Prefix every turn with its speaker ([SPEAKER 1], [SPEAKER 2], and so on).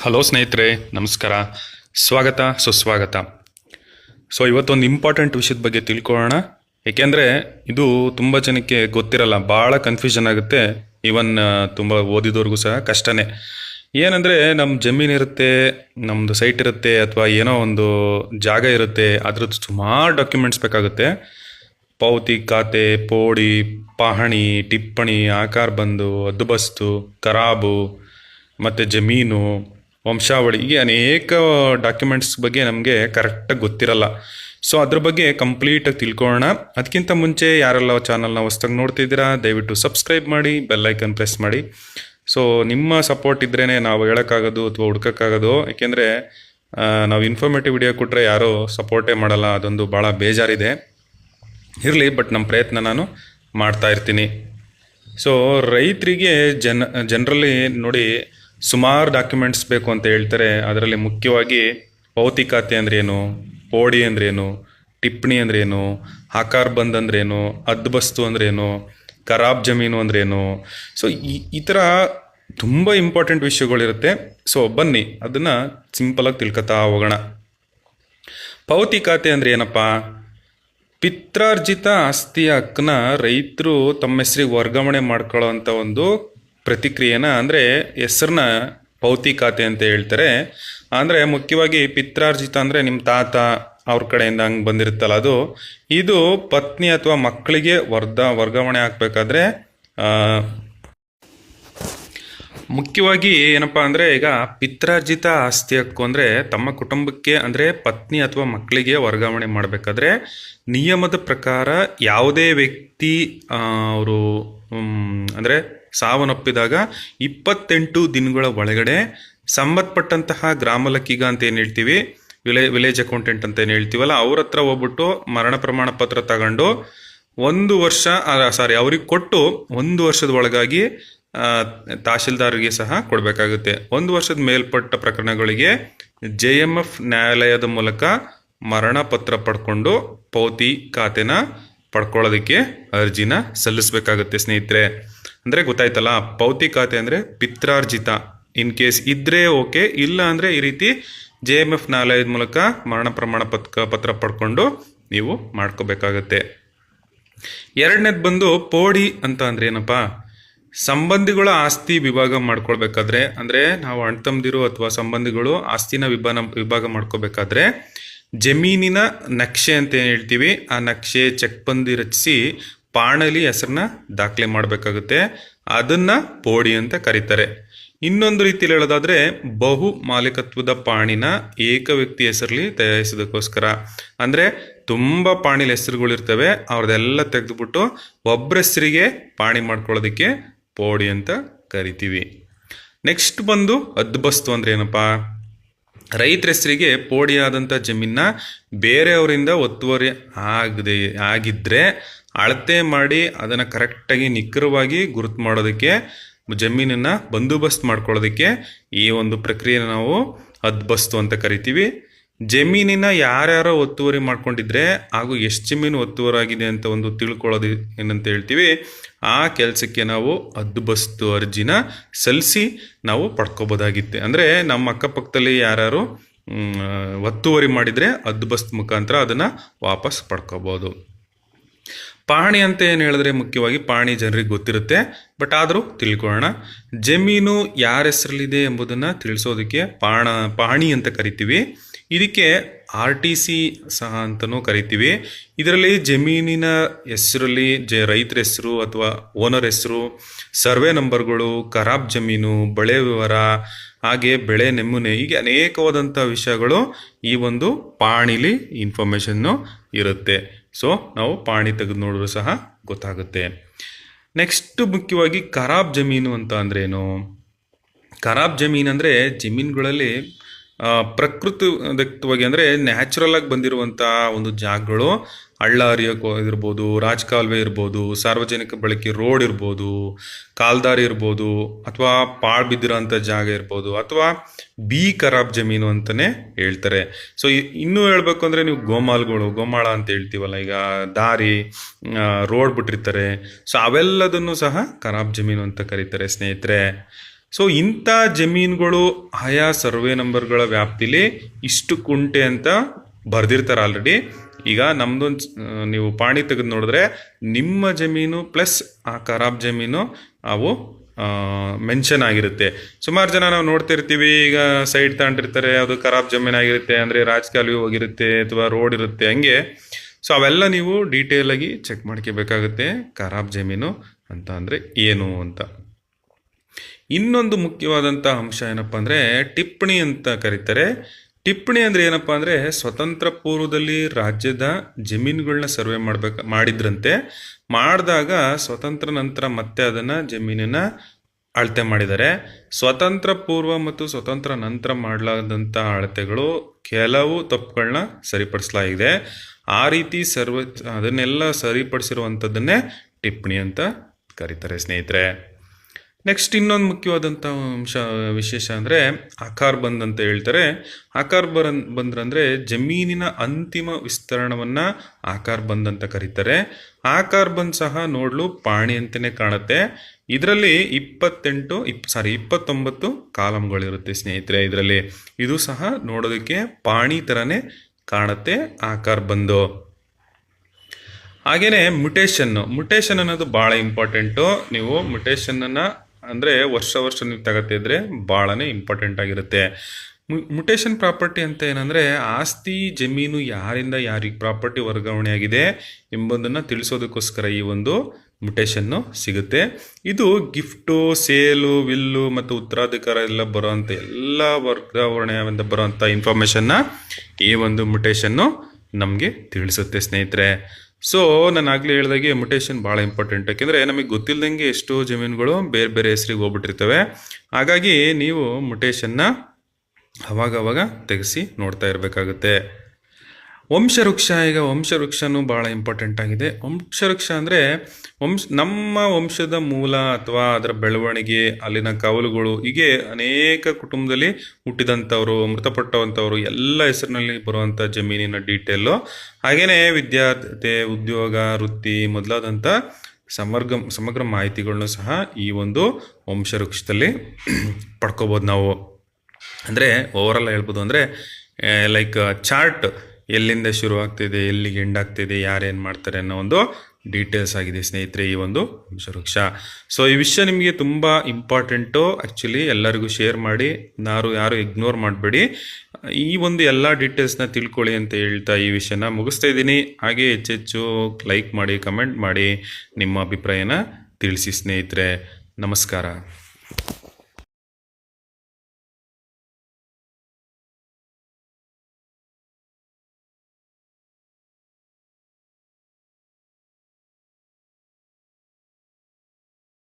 [SPEAKER 1] Hello ಸ್ನೇಹಿತರೆ, ನಮಸ್ಕಾರ. ಸ್ವಾಗತ, ಸುಸ್ವಾಗತ. ಸೊ ಇವತ್ತೊಂದು ಇಂಪಾರ್ಟೆಂಟ್ ವಿಷಯದ ಬಗ್ಗೆ ತಿಳ್ಕೊಳ್ಳೋಣ. ಏಕೆಂದರೆ, ಇದು ತುಂಬ ಜನಕ್ಕೆ ಗೊತ್ತಿರಲ್ಲ, ಭಾಳ ಕನ್ಫ್ಯೂಷನ್ ಆಗುತ್ತೆ ಈವನ್ ತುಂಬ ಓದಿದವ್ರಿಗೂ ಸಹ ಕಷ್ಟನೇ. ಏನಂದರೆ ನಮ್ಮ ಜಮೀನು ಇರುತ್ತೆ ನಮ್ಮದು ಸೈಟ್ ಇರುತ್ತೆ, ಅಥವಾ ಏನೋ ಒಂದು ಜಾಗ ಇರುತ್ತೆ, ಅದ್ರದ್ದು ಸುಮಾರು ಡಾಕ್ಯುಮೆಂಟ್ಸ್ ಬೇಕಾಗುತ್ತೆ. ಪಾವತಿ ಖಾತೆ, ಪೋಡಿ, ಪಹಣಿ, ಟಿಪ್ಪಣಿ, ಆಕಾರ ಬಂದು, ಅದ್ದುಬಸ್ತು ಖರಾಬು ಮತ್ತು ಜಮೀನು, ವಂಶಾವಳಿ, ಹೀಗೆ ಅನೇಕ ಡಾಕ್ಯುಮೆಂಟ್ಸ್ ಬಗ್ಗೆ ನಮಗೆ ಕರೆಕ್ಟಾಗಿ ಗೊತ್ತಿರಲ್ಲ. ಸೊ ಅದ್ರ ಬಗ್ಗೆ ಕಂಪ್ಲೀಟಾಗಿ ತಿಳ್ಕೊಳ್ಳೋಣ. ಅದಕ್ಕಿಂತ ಮುಂಚೆ ಯಾರೆಲ್ಲ ಚಾನಲ್ನ ಹೊಸ್ದಾಗಿ ನೋಡ್ತಿದ್ದೀರಾ, ದಯವಿಟ್ಟು ಸಬ್ಸ್ಕ್ರೈಬ್ ಮಾಡಿ ಬೆಲ್ಲೈಕನ್ ಪ್ರೆಸ್ ಮಾಡಿ. ಸೊ ನಿಮ್ಮ ಸಪೋರ್ಟ್ ಇದ್ರೇ ನಾವು ಹೇಳೋಕ್ಕಾಗೋದು ಅಥವಾ ಹುಡ್ಕೋಕ್ಕಾಗೋದು. ಏಕೆಂದರೆ ನಾವು ಇನ್ಫಾರ್ಮೇಟಿವ್ ವಿಡಿಯೋ ಕೊಟ್ಟರೆ ಯಾರೂ ಸಪೋರ್ಟೇ ಮಾಡಲ್ಲ. ಅದೊಂದು ಭಾಳ ಬೇಜಾರಿದೆ. ಇರಲಿ ಬಟ್ ನಮ್ಮ ಪ್ರಯತ್ನ ನಾನು ಮಾಡ್ತಾ ಇರ್ತೀನಿ. ಸೊ ರೈತರಿಗೆ ಜನ ಜನರಲಿ ನೋಡಿ ಸುಮಾರು ಡಾಕ್ಯುಮೆಂಟ್ಸ್ ಬೇಕು ಅಂತ ಹೇಳ್ತಾರೆ. ಅದರಲ್ಲಿ ಮುಖ್ಯವಾಗಿ ಪೌತಿ ಖಾತೆ ಅಂದ್ರೇನು ಪೋಡಿ ಅಂದ್ರೇನು, ಟಿಪ್ಪಣಿ ಅಂದ್ರೇನು ಆಕಾರ ಬಂದ್ ಅಂದ್ರೇನು ಅದ್ಬಸ್ತು ಅಂದ್ರೇನು ಖರಾಬ್ ಜಮೀನು ಅಂದ್ರೇನು. ಸೊ ಈ ಈ ಥರ ತುಂಬ ಇಂಪಾರ್ಟೆಂಟ್ ವಿಷಯಗಳಿರುತ್ತೆ. ಸೊ ಬನ್ನಿ, ಅದನ್ನು ಸಿಂಪಲಾಗಿ ತಿಳ್ಕೊತಾ ಹೋಗೋಣ. ಪೌತಿ ಖಾತೆ ಅಂದ್ರೆ ಏನಪ್ಪ? ಪಿತ್ರಾರ್ಜಿತ ಆಸ್ತಿಯ ಹಕ್ಕನ್ನ ರೈತರು ತಮ್ಮ ಹೆಸರಿಗೆ ವರ್ಗಾವಣೆ ಮಾಡ್ಕೊಳ್ಳೋವಂಥ ಒಂದು ಪ್ರತಿಕ್ರಿಯೆನ ಅಂದರೆ ಹೆಸ್ರನ್ನ ಪೌತಿ ಖಾತೆ ಅಂತ ಹೇಳ್ತಾರೆ. ಅಂದರೆ ಮುಖ್ಯವಾಗಿ ಪಿತ್ರಾರ್ಜಿತ ಅಂದರೆ ನಿಮ್ಮ ತಾತ ಅವ್ರ ಕಡೆಯಿಂದ ಹಂಗೆ ಬಂದಿರುತ್ತಲ್ಲ ಅದು. ಇದು ಪತ್ನಿ ಅಥವಾ ಮಕ್ಕಳಿಗೆ ವರ್ಧ, ವರ್ಗಾವಣೆ ಆಗಬೇಕಾದ್ರೆ ಮುಖ್ಯವಾಗಿ ಏನಪ್ಪಾ ಅಂದರೆ ಈಗ ಪಿತ್ರಾರ್ಜಿತ ಆಸ್ತಿ ಹಕ್ಕು ಅಂದರೆ ತಮ್ಮ ಕುಟುಂಬಕ್ಕೆ ಅಂದರೆ ಪತ್ನಿ ಅಥವಾ ಮಕ್ಕಳಿಗೆ ವರ್ಗಾವಣೆ ಮಾಡಬೇಕಾದ್ರೆ ನಿಯಮದ ಪ್ರಕಾರ ಯಾವುದೇ ವ್ಯಕ್ತಿ ಅವರು ಅಂದರೆ ಸಾವನ್ನಪ್ಪಿದಾಗ ಇಪ್ಪತ್ತೆಂಟು ದಿನಗಳ ಒಳಗಡೆ ಸಂಬಂಧಪಟ್ಟಂತಹ ಗ್ರಾಮಲಕ್ಕಿಗ ಅಂತ ಏನು ಹೇಳ್ತೀವಿ? ವಿಲೇ, ವಿಲೇಜ್ ಅಕೌಂಟೆಂಟ್ ಅಂತ ಏನು ಹೇಳ್ತೀವಲ್ಲ, ಅವ್ರ ಹತ್ರ ಹೋಗ್ಬಿಟ್ಟು ಮರಣ ಪ್ರಮಾಣ ಪತ್ರ ತಗೊಂಡು ಒಂದು ವರ್ಷ ಸಾರಿ, ಅವ್ರಿಗೆ ಕೊಟ್ಟು ಒಂದು ವರ್ಷದ ಒಳಗಾಗಿ ತಹಶೀಲ್ದಾರರಿಗೆ ಸಹ ಕೊಡಬೇಕಾಗುತ್ತೆ. ಒಂದು ವರ್ಷದ ಮೇಲ್ಪಟ್ಟ ಪ್ರಕರಣಗಳಿಗೆ ಜೆ ಎಂ ಎಫ್ ನ್ಯಾಯಾಲಯದ ಮೂಲಕ ಮರಣ ಪತ್ರ ಪಡ್ಕೊಂಡು ಪೌತಿ ಖಾತೆನ ಪಡ್ಕೊಳ್ಳೋದಕ್ಕೆ ಅರ್ಜಿನ ಸಲ್ಲಿಸಬೇಕಾಗುತ್ತೆ ಸ್ನೇಹಿತರೆ. ಅಂದರೆ ಗೊತ್ತಾಯ್ತಲ್ಲ ಪೌತಿ ಖಾತೆ ಅಂದರೆ ಪಿತ್ರಾರ್ಜಿತ. ಇನ್ ಕೇಸ್ ಇದ್ರೆ ಓಕೆ ಇಲ್ಲ ಅಂದರೆ ಈ ರೀತಿ ಜೆ ಎಂ ಎಫ್ ನ್ಯಾಯಾಲಯದ ಮೂಲಕ ಮರಣ ಪ್ರಮಾಣ ಪತ್ರ ಪತ್ರ ಪಡ್ಕೊಂಡು ನೀವು ಮಾಡ್ಕೋಬೇಕಾಗತ್ತೆ. ಎರಡನೇದು ಬಂದು ಪೋಡಿ ಅಂತ ಅಂದ್ರೆ ಏನಪ್ಪ? ಸಂಬಂಧಿಗಳ ಆಸ್ತಿ ವಿಭಾಗ ಮಾಡ್ಕೊಳ್ಬೇಕಾದ್ರೆ, ಅಂದ್ರೆ ನಾವು ಅಣ್ತಂದಿರು ಅಥವಾ ಸಂಬಂಧಿಗಳು ಆಸ್ತಿನ ವಿಭಾನ, ವಿಭಾಗ ಮಾಡ್ಕೋಬೇಕಾದ್ರೆ ಜಮೀನಿನ ನಕ್ಷೆ ಅಂತ ಏನು ಹೇಳ್ತೀವಿ? ಆ ನಕ್ಷೆ ಚೆಕ್ಬಂದಿ ರಚಿಸಿ ಪಾಣಲಿ ಹೆಸರನ್ನ ದಾಖಲೆ ಮಾಡಬೇಕಾಗುತ್ತೆ. ಅದನ್ನ ಪೋಡಿ ಅಂತ ಕರೀತಾರೆ. ಇನ್ನೊಂದು ರೀತಿಯಲ್ಲಿ ಹೇಳೋದಾದ್ರೆ, ಬಹು ಮಾಲೀಕತ್ವದ ಪಾಣಿನ ಏಕ ವ್ಯಕ್ತಿ ಹೆಸರಲ್ಲಿ ತಯಾರಿಸೋದಕ್ಕೋಸ್ಕರ. ಅಂದ್ರೆ, ತುಂಬಾ ಪಾಣಿಲಿ ಹೆಸರುಗಳಿರ್ತವೆ ಅವ್ರದ್ದೆಲ್ಲ ತೆಗೆದುಬಿಟ್ಟು ಒಬ್ಬರ ಹೆಸರಿಗೆ ಪಾಣಿ ಮಾಡ್ಕೊಳ್ಳೋದಕ್ಕೆ ಪೋಡಿ ಅಂತ ಕರಿತೀವಿ. ನೆಕ್ಸ್ಟ್ ಬಂದು ಅದ್ಬಸ್ತು ಅಂದ್ರೆ ಏನಪ್ಪಾ? ರೈತರ ಹೆಸರಿಗೆ ಪೋಡಿಯಾದಂಥ ಜಮೀನ ಬೇರೆಯವರಿಂದ ಒತ್ತುವರಿ ಆಗದೆ, ಆಗಿದ್ರೆ ಅಳತೆ ಮಾಡಿ ಅದನ್ನು ಕರೆಕ್ಟಾಗಿ ನಿಖರವಾಗಿ ಗುರುತು ಮಾಡೋದಕ್ಕೆ, ಜಮೀನನ್ನು ಬಂದೋಬಸ್ತ್ ಮಾಡ್ಕೊಳ್ಳೋದಕ್ಕೆ ಈ ಒಂದು ಪ್ರಕ್ರಿಯೆ ನಾವು ಅದ್ಬಸ್ತು ಅಂತ ಕರಿತೀವಿ. ಜಮೀನಿನ ಯಾರ್ಯಾರ ಒತ್ತುವರಿ ಮಾಡ್ಕೊಂಡಿದ್ರೆ ಹಾಗೂ ಎಷ್ಟು ಜಮೀನು ಒತ್ತುವರಾಗಿದೆ ಅಂತ ಒಂದು ತಿಳ್ಕೊಳ್ಳೋದು ಏನಂತ ಹೇಳ್ತೀವಿ ಆ ಕೆಲಸಕ್ಕೆ ನಾವು ಹದ್ದುಬಸ್ತು ಅರ್ಜಿನ ಸಲ್ಲಿಸಿ ನಾವು ಪಡ್ಕೋಬೋದಾಗಿತ್ತೆ. ಅಂದರೆ ನಮ್ಮ ಅಕ್ಕಪಕ್ಕದಲ್ಲಿ ಮ್, ಒತ್ತುವರಿ ಮಾಡಿದರೆ ಹದ್ದುಬಸ್ತು ಮುಖಾಂತರ ಅದನ್ನು ವಾಪಸ್ ಪಡ್ಕೋಬೋದು. ಪಹಣಿ ಅಂತ ಏನು ಹೇಳಿದ್ರೆ ಮುಖ್ಯವಾಗಿ ಪಹಣಿ ಜನರಿಗೆ ಗೊತ್ತಿರುತ್ತೆ ಬಟ್ ಆದರೂ ತಿಳ್ಕೊಳ್ಳೋಣ. ಜಮೀನು ಯಾರ ಹೆಸರಲ್ಲಿದೆ ಎಂಬುದನ್ನು ತಿಳಿಸೋದಕ್ಕೆ ಪಾಣ ಪಹಣಿ ಅಂತ ಕರಿತೀವಿ. ಇದಕ್ಕೆ ಆರ್ ಟಿ ಸಿ ಸಹ ಅಂತಲೂ ಕರಿತೀವಿ. ಇದರಲ್ಲಿ ಜಮೀನಿನ ಹೆಸರಲ್ಲಿ ಜ ರೈತರ ಹೆಸರು ಅಥವಾ ಓನರ್ ಹೆಸರು, ಸರ್ವೆ ನಂಬರ್ಗಳು, ಖರಾಬ್ ಜಮೀನು, ಬೆಳೆ ವಿವರ, ಹಾಗೆ ಬೆಳೆ ನಮೂನೆ, ಹೀಗೆ ಅನೇಕವಾದಂಥ ವಿಷಯಗಳು ಈ ಒಂದು ಪಾಣಿಲಿ ಇನ್ಫಾರ್ಮೇಷನ್ನು ಇರುತ್ತೆ. ಸೊ, ನಾವು ಪಾಣಿ ತೆಗೆದು ನೋಡಿದ್ರು ಸಹ ಗೊತ್ತಾಗುತ್ತೆ. ನೆಕ್ಸ್ಟ್ ಮುಖ್ಯವಾಗಿ ಖರಾಬ್ ಜಮೀನು ಅಂತ ಅಂದ್ರೇನು ಖರಾಬ್ ಜಮೀನು ಅಂದರೆ ಜಮೀನುಗಳಲ್ಲಿ ಆ, ಪ್ರಕೃತಿದತ್ತವಾಗಿ ಅಂದರೆ ನ್ಯಾಚುರಲ್ ಆಗಿ ಬಂದಿರುವಂಥ ಒಂದು ಜಾಗಗಳು ಹಳ್ಳ ಹರಿಯೋಕೆ ಇರ್ಬೋದು ರಾಜಕಾಲುವೆ ಇರ್ಬೋದು ಸಾರ್ವಜನಿಕ ಬಳಕೆ ರೋಡ್ ಇರ್ಬೋದು ಕಾಲ್ದಾರಿ ಇರ್ಬೋದು ಅಥವಾ ಪಾಳ್ ಬಿದ್ದಿರೋಂಥ ಜಾಗ ಇರ್ಬೋದು ಅಥವಾ ಬಿ ಖರಾಬ್ ಜಮೀನು ಅಂತಲೇ ಹೇಳ್ತಾರೆ. ಸೊ ಇನ್ನೂ ಹೇಳ್ಬೇಕು ಅಂದರೆ ನೀವು ಗೋಮಾಲ್ಗಳು ಗೋಮಾಳ ಅಂತ ಹೇಳ್ತೀವಲ್ಲ ಈಗ ದಾರಿ ರೋಡ್ ಬಿಟ್ಟಿರ್ತಾರೆ. ಸೊ ಅವೆಲ್ಲದನ್ನು ಸಹ ಖರಾಬ್ ಜಮೀನು ಅಂತ ಕರೀತಾರೆ ಸ್ನೇಹಿತರೆ. ಸೊ ಇಂಥ ಜಮೀನುಗಳು ಆಯಾ ಸರ್ವೆ ನಂಬರ್ಗಳ ವ್ಯಾಪ್ತಿಲಿ ಇಷ್ಟು ಕುಂಟೆ ಅಂತ ಬರ್ದಿರ್ತಾರೆ ಆಲ್ರೆಡಿ ಈಗ ನಮ್ದೊಂದು ನೀವು ಪಾಣಿ ತೆಗೆದು ನೋಡಿದ್ರೆ ನಿಮ್ಮ ಜಮೀನು ಪ್ಲಸ್ ಆ ಖರಾಬ್ ಜಮೀನು ಅವು ಮೆನ್ಷನ್ ಆಗಿರುತ್ತೆ. ಸುಮಾರು ಜನ ನಾವು ನೋಡ್ತಿರ್ತೀವಿ, ಈಗ ಸೈಡ್ ತಗೊಂಡಿರ್ತಾರೆ, ಅದು ಖರಾಬ್ ಜಮೀನು ಆಗಿರುತ್ತೆ, ಅಂದರೆ ರಾಜಕಾಲುವೆ ಹೋಗಿರುತ್ತೆ, ಅಥವಾ ರೋಡ್ ಇರುತ್ತೆ, ಹಂಗೆ. ಸೊ ಅವೆಲ್ಲ ನೀವು ಡೀಟೇಲ್ ಆಗಿ ಚೆಕ್ ಮಾಡ್ಕೋಬೇಕಾಗುತ್ತೆ ಖರಾಬ್ ಜಮೀನು ಅಂತ ಅಂದರೆ ಏನು ಅಂತ. ಇನ್ನೊಂದು ಮುಖ್ಯವಾದಂಥ ಅಂಶ ಏನಪ್ಪ ಅಂದರೆ ಟಿಪ್ಪಣಿ ಅಂತ ಕರೀತಾರೆ. ಟಿಪ್ಪಣಿ ಅಂದರೆ ಏನಪ್ಪ ಅಂದರೆ ಸ್ವತಂತ್ರ ಪೂರ್ವದಲ್ಲಿ ರಾಜ್ಯದ ಜಮೀನುಗಳನ್ನ ಸರ್ವೆ ಮಾಡ್ಬೇಕು, ಮಾಡಿದ್ರಂತೆ. ಮಾಡಿದಾಗ ಸ್ವತಂತ್ರ ನಂತರ ಮತ್ತೆ ಅದನ್ನು ಜಮೀನಿನ ಅಳತೆ ಮಾಡಿದ್ದಾರೆ. ಸ್ವತಂತ್ರ ಪೂರ್ವ ಮತ್ತು ಸ್ವತಂತ್ರ ನಂತರ ಮಾಡಲಾದಂಥ ಅಳತೆಗಳು ಕೆಲವು ತಪ್ಪುಗಳನ್ನ ಸರಿಪಡಿಸಲಾಗಿದೆ. ಆ ರೀತಿ ಸರ್ವ, ಅದನ್ನೆಲ್ಲ ಸರಿಪಡಿಸಿರುವಂಥದ್ದನ್ನೇ ಟಿಪ್ಪಣಿ ಅಂತ ಕರೀತಾರೆ ಸ್ನೇಹಿತರೆ. ನೆಕ್ಸ್ಟ್ ಇನ್ನೊಂದು ಮುಖ್ಯವಾದಂಥ ಅಂಶ, ವಿಶೇಷ ಅಂದರೆ ಆಕಾರ್ ಬಂದ್ ಅಂತ ಹೇಳ್ತಾರೆ. ಆಕಾರ್ ಬರನ್, ಬಂದ್ರಂದ್ರೆ ಜಮೀನಿನ ಅಂತಿಮ ವಿಸ್ತರಣವನ್ನು ಆಕಾರ್ ಬಂದ್ ಅಂತ ಕರೀತಾರೆ. ಆಕಾರ್ ಬಂದ್ ಸಹ ನೋಡಲು ಪಾಣಿ ಅಂತಲೇ ಕಾಣುತ್ತೆ. ಇದರಲ್ಲಿ ಇಪ್ಪತ್ತೆಂಟು, ಇಪ್ ಸಾರಿ ಇಪ್ಪತ್ತೊಂಬತ್ತು ಕಾಲಮ್ಗಳಿರುತ್ತೆ ಸ್ನೇಹಿತರೆ ಇದರಲ್ಲಿ. ಇದು ಸಹ ನೋಡೋದಕ್ಕೆ ಪಾಣಿ ಥರನೇ ಕಾಣುತ್ತೆ ಆಕಾರ್ ಬಂದು. ಹಾಗೆಯೇ ಮುಟೇಶನ್ನು, ಮುಟೇಶನ್ ಅನ್ನೋದು ಭಾಳ ಇಂಪಾರ್ಟೆಂಟು ನೀವು ಮುಟೇಶನನ್ನು ಅಂದರೆ ವರ್ಷ ವರ್ಷ ನೀವು ತಗೋತಿದ್ರೆ ಭಾಳನೇ ಇಂಪಾರ್ಟೆಂಟ್ ಆಗಿರುತ್ತೆ. ಮುಟೇಶನ್ ಪ್ರಾಪರ್ಟಿ ಅಂತ ಏನಂದರೆ ಆಸ್ತಿ ಜಮೀನು ಯಾರಿಂದ ಯಾರಿಗೆ ಪ್ರಾಪರ್ಟಿ ವರ್ಗಾವಣೆ ಆಗಿದೆ ಎಂಬುದನ್ನು ತಿಳಿಸೋದಕ್ಕೋಸ್ಕರ ಈ ಒಂದು ಮುಟೇಶನ್ನು ಸಿಗುತ್ತೆ. ಇದು ಗಿಫ್ಟು ಸೇಲು ವಿಲ್ಲು ಮತ್ತು ಉತ್ತರಾಧಿಕಾರ ಎಲ್ಲ ಬರೋವಂಥ ಎಲ್ಲ ವರ್ಗಾವಣೆಯಿಂದ ಬರೋವಂಥ ಇನ್ಫಾರ್ಮೇಷನ್ನ ಈ ಒಂದು ಮುಟೇಶನ್ನು ನಮಗೆ ತಿಳಿಸುತ್ತೆ ಸ್ನೇಹಿತರೆ. ಸೊ ನಾನು ಆಗಲೇ ಹೇಳಿದಾಗೆ ಮುಟೇಶನ್ ಭಾಳ ಇಂಪಾರ್ಟೆಂಟ್ ಯಾಕೆಂದರೆ ನಮಗೆ ಗೊತ್ತಿಲ್ಲದಂಗೆ ಎಷ್ಟೋ ಜಮೀನುಗಳು ಬೇರೆ ಬೇರೆ ಹೆಸರಿಗೆ ಹೋಗ್ಬಿಟ್ಟಿರ್ತವೆ. ಹಾಗಾಗಿ ನೀವು ಮುಟೇಶನ್ನ ಅವಾಗವಾಗ ತೆಗೆಸಿ ನೋಡ್ತಾ ಇರಬೇಕಾಗುತ್ತೆ. ವಂಶವೃಕ್ಷ ಈಗ ವಂಶವೃಕ್ಷನೂ ಭಾಳ ಇಂಪಾರ್ಟೆಂಟ್ ಆಗಿದೆ. ವಂಶವೃಕ್ಷ ಅಂದರೆ ವಂಶ, ನಮ್ಮ ವಂಶದ ಮೂಲ ಅಥವಾ ಅದರ ಬೆಳವಣಿಗೆ, ಅಲ್ಲಿನ ಕವಲುಗಳು, ಹೀಗೆ ಅನೇಕ ಕುಟುಂಬದಲ್ಲಿ ಹುಟ್ಟಿದಂಥವ್ರು ಮೃತಪಟ್ಟವಂಥವ್ರು ಎಲ್ಲ ಹೆಸರಿನಲ್ಲಿ ಬರುವಂಥ ಜಮೀನಿನ ಡೀಟೇಲು ಹಾಗೆಯೇ ವಿದ್ಯಾರ್ಥಿ, ಉದ್ಯೋಗ, ವೃತ್ತಿ ಮೊದಲಾದಂಥ ಸಮಗ್ರ ಸಮಗ್ರ ಮಾಹಿತಿಗಳನ್ನು ಸಹ ಈ ಒಂದು ವಂಶವೃಕ್ಷದಲ್ಲಿ ಪಡ್ಕೋಬೋದು ನಾವು. ಅಂದರೆ ಓವರಾಲ್ ಹೇಳ್ಬೋದು ಅಂದರೆ ಲೈಕ್ ಚಾರ್ಟ್ ಎಲ್ಲಿಂದ ಶುರು ಆಗ್ತಿದೆ ಎಲ್ಲಿಗೆ ಎಂಡ್ ಆಗ್ತಿದೆ, ಯಾರೇನು ಮಾಡ್ತಾರೆ ಅನ್ನೋ ಒಂದು ಡೀಟೇಲ್ಸ್ ಆಗಿದೆ ಸ್ನೇಹಿತರೆ ಈ ಒಂದು ವಿಷವೃಕ್ಷ. ಸೊ ಈ ವಿಷಯ ನಿಮಗೆ ತುಂಬ ಇಂಪಾರ್ಟೆಂಟು ಆ್ಯಕ್ಚುಲಿ ಎಲ್ಲರಿಗೂ ಶೇರ್ ಮಾಡಿ ಯಾರು ಯಾರು ಇಗ್ನೋರ್ ಮಾಡಬೇಡಿ. ಈ ಒಂದು ಎಲ್ಲ ಡೀಟೇಲ್ಸ್ನ ತಿಳ್ಕೊಳ್ಳಿ ಅಂತ ಹೇಳ್ತಾ ಈ ವಿಷಯನ ಮುಗಿಸ್ತಾ ಇದ್ದೀನಿ. ಹಾಗೆ ಹೆಚ್ಚೆಚ್ಚು ಲೈಕ್ ಮಾಡಿ ಕಮೆಂಟ್ ಮಾಡಿ ನಿಮ್ಮ ಅಭಿಪ್ರಾಯನ ತಿಳಿಸಿ ಸ್ನೇಹಿತರೆ. ನಮಸ್ಕಾರ.